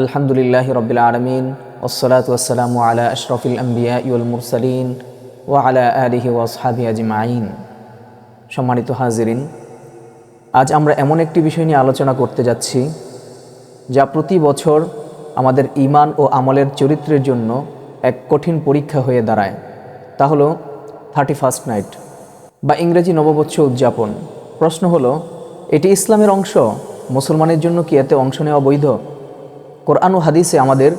আলহামদুলিল্লাহ রবিল আলমিন ওসলাত ওসালাম আলা আশরফিল আম্বিয়া ইউল মুরসালিন ও আলা আলিহি ওয়াসহাবি আজমাইন। সম্মানিত হাজিরিন, আজ আমরা এমন একটি বিষয় নিয়ে আলোচনা করতে যাচ্ছি, যা প্রতি বছর আমাদের ইমান ও আমলের চরিত্রের জন্য এক কঠিন পরীক্ষা হয়ে দাঁড়ায়। তা হলো থার্টি ফার্স্ট নাইট, বা ইংরেজি নববর্ষ উদযাপন। প্রশ্ন হলো, এটি ইসলামের অংশ? মুসলমানের জন্য কি এতে অংশ নেওয়া বৈধ? কোরআন ও হাদিসে আমাদের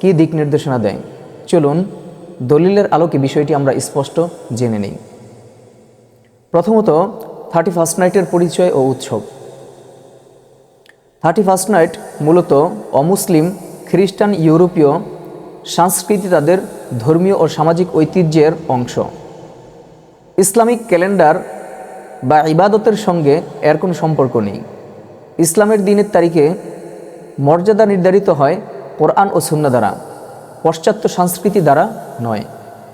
কি দিক নির্দেশনা দেয়? চলুন, দলিলের আলোকে বিষয়টি আমরা স্পষ্ট জেনে নিই। প্রথমত থার্টি ফার্স্ট নাইটের পরিচয় ও উৎসব। থার্টি ফার্স্ট নাইট মূলত অমুসলিম, খ্রিস্টান, ইউরোপীয় সংস্কৃতি তাদের ধর্মীয় ও সামাজিক ঐতিহ্যের অংশ। ইসলামিক ক্যালেন্ডার বা ইবাদতের সঙ্গে এর কোনো সম্পর্ক নেই। ইসলামের দিনের তারিখে মর্যাদা নির্ধারিত হয় কোরআন ও সুন্না দ্বারা, পাশ্চাত্য সংস্কৃতি দ্বারা নয়।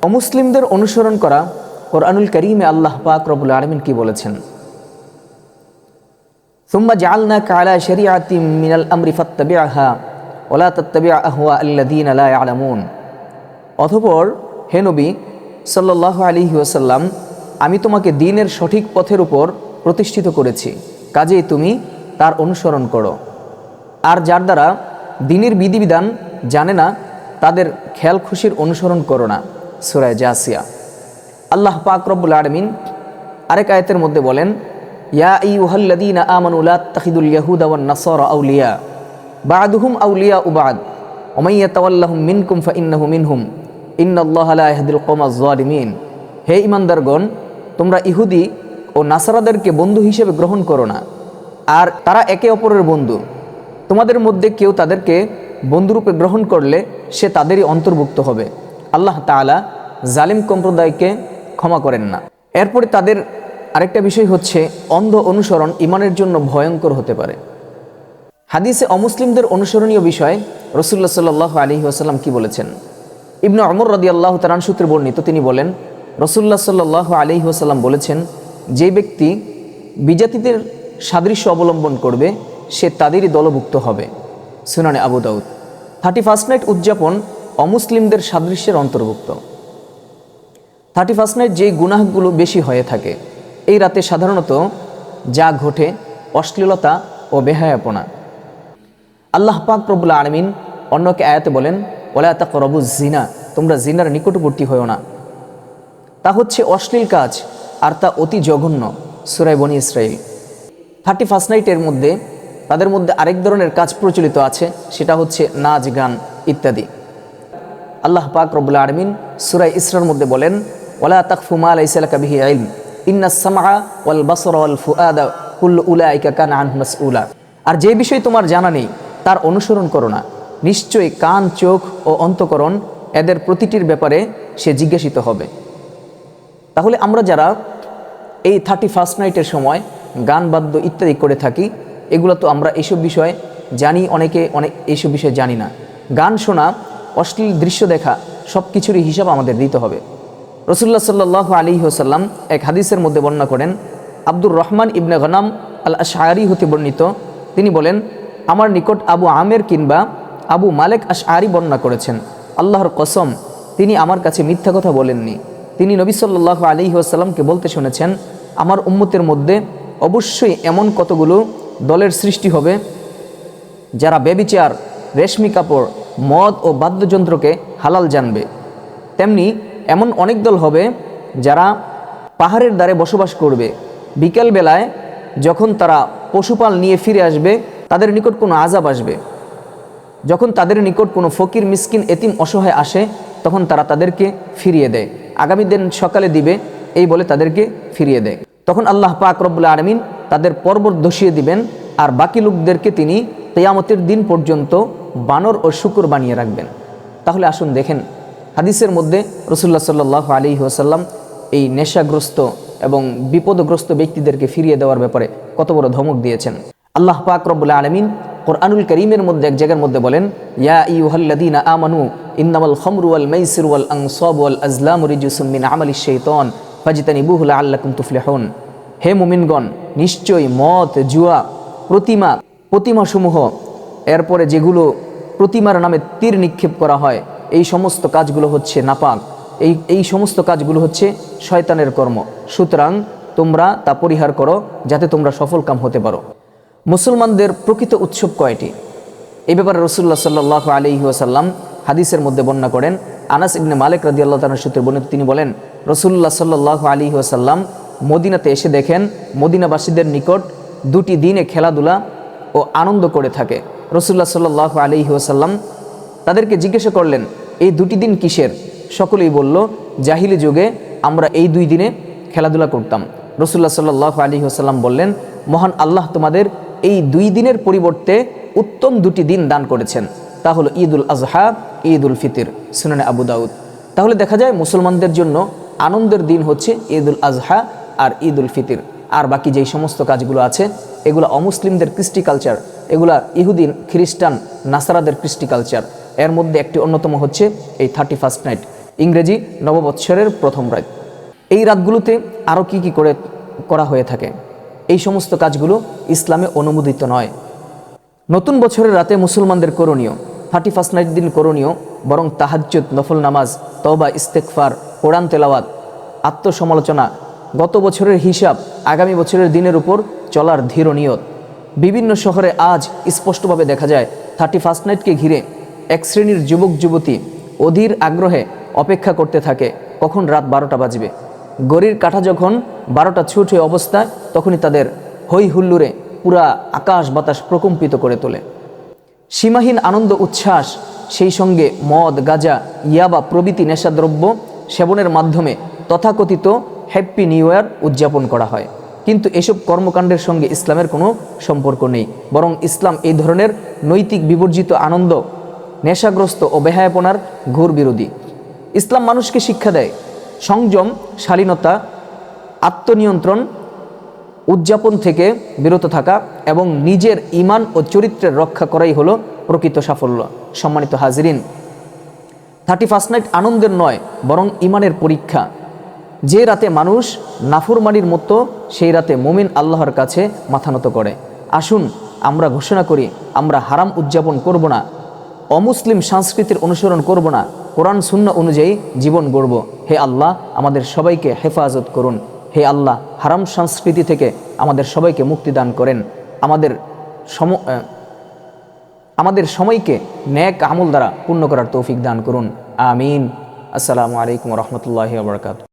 অমুসলিমদের অনুসরণ করা কোরআনুল করিমে আল্লাহ পাক রবুল আলমিন কি বলেছেন? সুম্মা জালনা কালা শরিয়াতি মিনাল আমরি ফাত্তাবিআহা ওলা তাত্তাবিআ আহওয়া আল্লাযীনা লা ইয়ালামুন। অতঃপর, হে নবী, সাল্লাল্লাহু আলাইহি ওয়াসাল্লাম, আমি তোমাকে দিনের সঠিক পথের উপর প্রতিষ্ঠিত করেছি, কাজেই তুমি তার অনুসরণ করো। আর যার দ্বারা দিনের বিধিবিধান জানে না, তাদের খেয়াল খুশির অনুসরণ করো না সুরায় জাসিয়া। আল্লাহ পাক রব্বুল আলমিন আরেক আয়তের মধ্যে বলেন, ইয়া ই উহাল্লাদিন আমানুল্লাহ তাহিদুল ইয়াহুদ আওয়ান নাসর আউলিয়া, বাদুহুম আউলিয়া উবাদ ওমাইয়া তাওয়াল্লাহুম মিনকুম ফা ইন্নাহু মিনহুম, ইন্নাল্লাহ লা ইয়াহদিল কওমাজ জালিমিন হে ইমানদারগণ তোমরা ইহুদি ও নাসারাদেরকে বন্ধু হিসেবে গ্রহণ করো না, আর তারা একে অপরের বন্ধু। তোমাদের মধ্যে কেউ তাদেরকে বন্ধুরূপে গ্রহণ করলে সে তাদেরই অন্তর্ভুক্ত হবে। আল্লাহ তাআলা জালিম সম্প্রদায়কে ক্ষমা করেন না। এরপরে তাদের আরেকটা বিষয় হচ্ছে, অন্ধ অনুসরণ ইমানের জন্য ভয়ঙ্কর হতে পারে। হাদিসে অমুসলিমদের অনুসরণীয় বিষয়ে রসুল্লাহ সাল্লাহ আলী আসাল্লাম কি বলেছেন? ইবনু অমর রদি আল্লাহ তালান সূত্রে বর্ণিত তিনি বলেন রসুল্লাহ সাল্লাহ আলী আসাল্লাম বলেছেন, যে ব্যক্তি বিজাতিদের সাদৃশ্য অবলম্বন করবে সে তাদেরই দলভুক্ত হবে। সুনানে আবু দাউদ। থার্টি ফার্স্ট নাইট উদযাপন অমুসলিমদের সাদৃশ্যের অন্তর্ভুক্ত। থার্টি ফার্স্ট নাইট যেই গুনাহগুলো বেশি হয়ে থাকে, এই রাতে সাধারণত যা ঘটে অশ্লীলতা ও বেহায়াপনা। আল্লাহ পাক প্রবুল আলমিন অন্যকে আয়াতে বলেন ওলা তা করবু জিনা তোমরা জিনার নিকটবর্তী হও না। তা হচ্ছে অশ্লীল কাজ আর তা অতি জঘন্য সুরাই বনি ইসরাইল। থার্টি ফার্স্ট নাইটের মধ্যে তাদের মধ্যে আরেক ধরনের কাজ প্রচলিত আছে, সেটা হচ্ছে নাচ, গান ইত্যাদি। আল্লাহ পাক রব্বুল আলমিন সুরাই ইসরার মধ্যে বলেন ওলা তাকফুমা আলাইসাল্লাকা বিহি আইলম ইন্না সামা ওয়াল বাসর ওয়াল কুল্লু উলাইকা কান আর যে বিষয় তোমার জানা নেই, তার অনুসরণ করো না। নিশ্চয়ই কান, চোখ ও অন্তকরণ এদের প্রতিটির ব্যাপারে সে জিজ্ঞাসিত হবে। তাহলে আমরা যারা এই থার্টি ফার্স্ট নাইটের সময় গান, বাদ্য ইত্যাদি করে থাকি এগুলো তো আমরা এইসব বিষয় জানি, অনেকে অনেক এইসব বিষয়ে জানি না। গান শোনা, অশ্লীল দৃশ্য দেখা সব কিছুরই হিসাব আমাদের দিতে হবে। রসুল্লাহ সাল্লাহ আলী হোসাল্লাম এক হাদিসের মধ্যে বর্ণনা করেন, আব্দুর রহমান ইবনে গনাম আল আশারি হতে বর্ণিত। তিনি বলেন, আমার নিকট আবু আমের কিংবা আবু মালেক আশআরি বর্ণনা করেছেন। আল্লাহর কসম, তিনি আমার কাছে মিথ্যা কথা বলেননি। তিনি নবী সাল্লাহ আলী আসাল্লামকে বলতে শুনেছেন, আমার উম্মতের মধ্যে অবশ্যই এমন কতগুলো দলের সৃষ্টি হবে, যারা বেবিচার রেশমি কাপড়, মদ ও বাদ্যযন্ত্রকে হালাল জানবে। তেমনি এমন অনেক দল হবে, যারা পাহাড়ের দ্বারে বসবাস করবে। বিকেলবেলায় যখন তারা পশুপাল নিয়ে ফিরে আসবে, তাদের নিকট কোনো আজাব আসবে। যখন তাদের নিকট কোনো ফকির, মিসকিন, এতিম অসহায় আসে, তখন তারা তাদেরকে ফিরিয়ে দেয়। আগামী দিন সকালে দিবে, এই বলে তাদেরকে ফিরিয়ে দেয়। তখন আল্লাহ পাক রব্বুল্লা আলমিন তাদের পর্বত ধসিয়ে দিবেন, আর বাকি লোকদেরকে তিনি তেয়ামতের দিন পর্যন্ত বানর ও শুকুর বানিয়ে রাখবেন। তাহলে আসুন দেখেন, হাদিসের মধ্যে রসুল্লাহ সাল্লাহ আলী ওসাল্লাম এই নেশাগ্রস্ত এবং বিপদগ্রস্ত ব্যক্তিদেরকে ফিরিয়ে দেওয়ার ব্যাপারে কত বড় ধমক দিয়েছেন। আল্লাহ পাক রব্বুল্লা আলমিন কোরআনুল করিমের মধ্যে এক জায়গার মধ্যে বলেন, ইয়া ওয়াল আজলাম আমলি হে মুমিনগণ নিশ্চয়ই মদ, জুয়া, প্রতিমা, প্রতিমাসমূহ। এরপরে যেগুলো প্রতিমার নামে তীর নিক্ষেপ করা হয়, এই সমস্ত কাজগুলো হচ্ছে নাপাক। এই এই সমস্ত কাজগুলো হচ্ছে শয়তানের কর্ম। সুতরাং তোমরা তা পরিহার করো, যাতে তোমরা সফল কাম হতে পারো। মুসলমানদের প্রকৃত উৎসব কয়টি? এ ব্যাপারে রসুল্লাহ সাল্লাহ আলহি ওয়াসাল্লাম হাদিসের মধ্যে বর্ণনা করেন। আনাস ইবনে মালিক রাজি আল্লাহ তালার সূত্রে বর্ণিত তিনি বলেন রসুল্লাহ সাল্লাহ আলী ওয়াসাল্লাম মদিনাতে এসে দেখেন মদিনাবাসীদের নিকট দুটি দিনে খেলাধুলা ও আনন্দ করে থাকে। রসুল্লাহ সাল্লাহ আলী ওয়াসাল্লাম তাদেরকে জিজ্ঞাসা করলেন, এই দুটি দিন কিসের? সকলেই বলল, জাহিলি যুগে আমরা এই দুই দিনে খেলাধুলা করতাম। রসুল্লাহ সাল্লাহ আলী ওসাল্লাম বললেন, মহান আল্লাহ তোমাদের এই দুই দিনের পরিবর্তে উত্তম দুটি দিন দান করেছেন। তা হলো ঈদুল আজহা ঈদ উল ফিতির। সুনানে আবু দাউদ। তাহলে দেখা যায় মুসলমানদের জন্য আনন্দের দিন হচ্ছে ঈদুল আজহা আর ঈদ উল ফিতির। আর বাকি যেই সমস্ত কাজগুলো আছে, এগুলো অমুসলিমদের কৃষ্টি কালচার এগুলা ইহুদিন, খ্রিস্টান, নাসারাদের কৃষ্টি কালচার এর মধ্যে একটি অন্যতম হচ্ছে এই থার্টি ফার্স্ট নাইট ইংরেজি নববৎসরের প্রথম রাত। এই রাতগুলোতে আরও কি কি করে করা হয়ে থাকে? এই সমস্ত কাজগুলো ইসলামে অনুমোদিত নয়। নতুন বছরের রাতে মুসলমানদের করণীয় থার্টি ফার্স্ট নাইট দিন করণীয়, বরং তাহাজ্জুদ, নফল নামাজ, তওবা ইস্তেকফার কোরআন তেলাওয়াত, আত্মসমালোচনা গত বছরের হিসাব আগামী বছরের দিনের উপর চলার ধীর নিয়ত। বিভিন্ন শহরে আজ স্পষ্টভাবে দেখা যায় থার্টি ফার্স্ট নাইটকে ঘিরে এক শ্রেণির যুবক, যুবতী অধীর আগ্রহে অপেক্ষা করতে থাকে, কখন রাত বারোটা বাজবে। গড়ির কাঠা যখন বারোটা ছুট অবস্থায় তখনই তাদের হই হুল্লুরে পুরা আকাশ বাতাস প্রকম্পিত করে তোলে। সীমাহীন আনন্দ, উচ্ছ্বাস, সেই সঙ্গে মদ, গাজা, ইয়াবা প্রভৃতি নেশাদ্রব্য সেবনের মাধ্যমে তথাকথিত হ্যাপি নিউ ইয়ার উদযাপন করা হয়। কিন্তু এসব কর্মকাণ্ডের সঙ্গে ইসলামের কোনো সম্পর্ক নেই। বরং ইসলাম এই ধরনের নৈতিক বিবর্জিত আনন্দ, নেশাগ্রস্ত ও বেহায়াপনার ঘোর বিরোধী। ইসলাম মানুষকে শিক্ষা দেয়, সংযম, শালীনতা, আত্মনিয়ন্ত্রণ, উদযাপন থেকে বিরত থাকা এবং নিজের ইমান ও চরিত্রের রক্ষা করাই হলো প্রকৃত সাফল্য। সম্মানিত হাজিরিন থার্টি ফার্স্ট নাইট আনন্দের নয়, বরং ইমানের পরীক্ষা। যে রাতে মানুষ নাফরমানির মতো সেই রাতে মুমিন আল্লাহর কাছে মাথা নত করে। আসুন, আমরা ঘোষণা করি, আমরা হারাম উদযাপন করব না, অমুসলিম সংস্কৃতির অনুসরণ করব না, কোরআন শূন্য অনুযায়ী জীবন গড়ব। হে আল্লাহ, আমাদের সবাইকে হেফাজত করুন। হে আল্লাহ, হারাম সংস্কৃতি থেকে আমাদের সবাইকে মুক্তি দান করেন। আমাদের সম আমাদের সময়কে ন্যাক আমল দ্বারা পূর্ণ করার তৌফিক দান করুন। আমিন। আসসালামু আলাইকুম রহমতুল্লাহ বরকাত